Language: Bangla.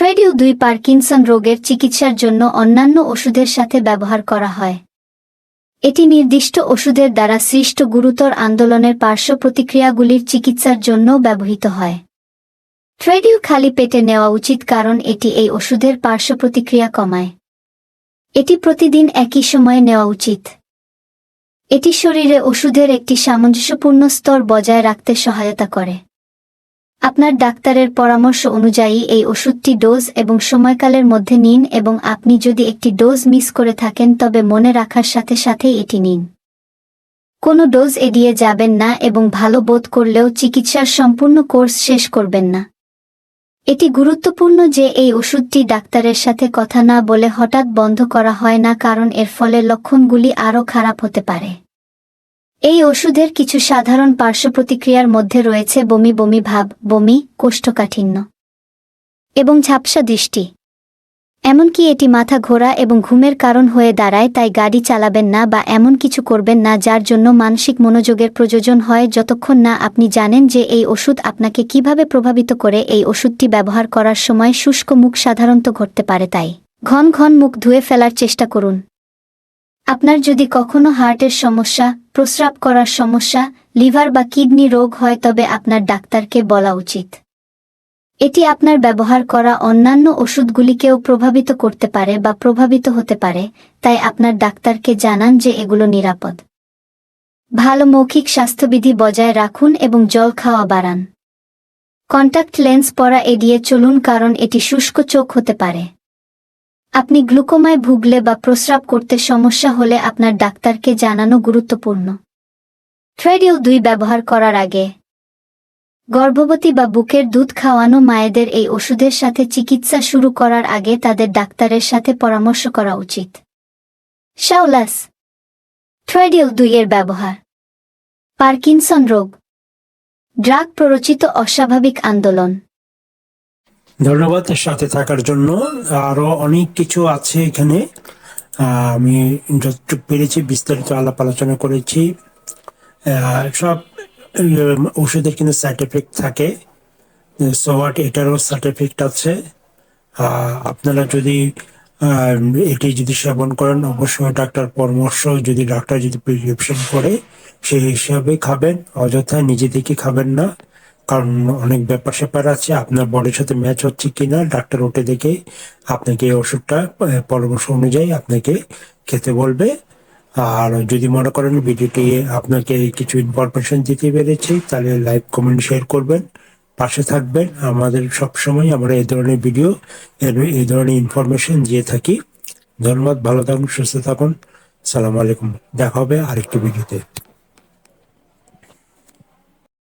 ট্রেডিও দুই পার্কিনসন রোগের চিকিৎসার জন্য অন্যান্য ওষুধের সাথে ব্যবহার করা হয়। এটি নির্দিষ্ট ওষুধের দ্বারা সৃষ্ট গুরুতর আন্দোলনের পার্শ্ব প্রতিক্রিয়াগুলির চিকিৎসার জন্য ব্যবহৃত হয়। ট্রেডিও খালি পেটে নেওয়া উচিত কারণ এটি এই ওষুধের পার্শ্ব প্রতিক্রিয়া কমায়। এটি প্রতিদিন একই সময়ে নেওয়া উচিত। এটি শরীরে ওষুধের একটি সামঞ্জস্যপূর্ণ স্তর বজায় রাখতে সহায়তা করে। আপনার ডাক্তারের পরামর্শ অনুযায়ী এই ওষুধটি ডোজ এবং সময়কালের মধ্যে নিন এবং আপনি যদি একটি ডোজ মিস করে থাকেন তবে মনে রাখার সাথে সাথেই এটি নিন। কোনো ডোজ এড়িয়ে যাবেন না এবং ভালো বোধ করলেও চিকিৎসার সম্পূর্ণ কোর্স শেষ করবেন না। এটি গুরুত্বপূর্ণ যে এই ওষুধটি ডাক্তারের সাথে কথা না বলে হঠাৎ বন্ধ করা হয় না কারণ এর ফলে লক্ষণগুলি আরও খারাপ হতে পারে। এই ওষুধের কিছু সাধারণ পার্শ্ব প্রতিক্রিয়ার মধ্যে রয়েছে বমি বমি ভাব, বমি, কোষ্ঠকাঠিন্য এবং ঝাপসা দৃষ্টি। এমনকি এটি মাথা ঘোরা এবং ঘুমের কারণ হয়ে দাঁড়ায়, তাই গাড়ি চালাবেন না বা এমন কিছু করবেন না যার জন্য মানসিক মনোযোগের প্রয়োজন হয় যতক্ষণ না আপনি জানেন যে এই ওষুধ আপনাকে কীভাবে প্রভাবিত করে। এই ওষুধটি ব্যবহার করার সময় শুষ্ক মুখ সাধারণত ঘটতে পারে, তাই ঘন ঘন মুখ ধুয়ে ফেলার চেষ্টা করুন। আপনার যদি কখনো হার্টের সমস্যা প্রস্রাব করার সমস্যা, লিভার বা কিডনি রোগ হয় তবে আপনার ডাক্তারকে বলা উচিত। এটি আপনার ব্যবহার করা অন্যান্য ওষুধগুলিকেও প্রভাবিত করতে পারে বা প্রভাবিত হতে পারে, তাই আপনার ডাক্তারকে জানান যে এগুলো নিরাপদ। ভালো মৌখিক স্বাস্থ্যবিধি বজায় রাখুন এবং জল খাওয়া বাড়ান। কন্টাক্ট লেন্স পরা এড়িয়ে চলুন কারণ এটি শুষ্ক চোখ হতে পারে। আপনি গ্লুকোমায় ভুগলে বা প্রস্রাব করতে সমস্যা হলে আপনার ডাক্তারকে জানানো গুরুত্বপূর্ণ। ট্রেডিও দুই ব্যবহার করার আগে। গর্ভবতী বা বুকের দুধ খাওয়ানো মায়েদের এই ওষুধের সাথে চিকিৎসা শুরু করার আগে তাদের ডাক্তারের সাথে পরামর্শ করা উচিত। শাওলাস। ট্রেডিল দুইয়ের ব্যবহার। পার্কিনসন রোগ। ড্রাগ প্ররোচিত অস্বাভাবিক আন্দোলন। ধন্যবাদ সাথে থাকার জন্য আরও অনেক কিছু আছে এখানে। আমি যতটুকু পেরেছি, বিস্তারিত আলাপ আলোচনা করেছি। সব ওষুধের কিন্তু সাইড এফেক্ট থাকে সোয়াট এটারও সাইড এফেক্ট আছে আপনারা যদি এটি যদি সেবন করেন, অবশ্যই ডাক্তার পরামর্শ যদি ডাক্তার যদি প্রেসক্রিপশন করে, সেই হিসাবে খাবেন। অযথা নিজে থেকে খাবেন না। কারণ অনেক ব্যাপার স্যাপার আছে, আপনার বডির সাথে ম্যাচ হচ্ছে কিনা, ডাক্তার ওটে দেখে আপনাকে এই ওষুধটা পরামর্শ অনুযায়ী আপনাকে খেতে বলবে। আর যদি মনে করেন ভিডিওটি আপনাকে কিছু ইনফরমেশন দিতে পেরেছি, তাহলে লাইক কমেন্ট শেয়ার করবেন। পাশে থাকবেন। আমাদের সবসময় আমরা এই ধরনের ভিডিও এই ধরনের ইনফরমেশন দিয়ে থাকি। ধন্যবাদ, ভালো থাকুন, সুস্থ থাকুন। সালাম আলাইকুম। দেখা হবে আরেকটি ভিডিওতে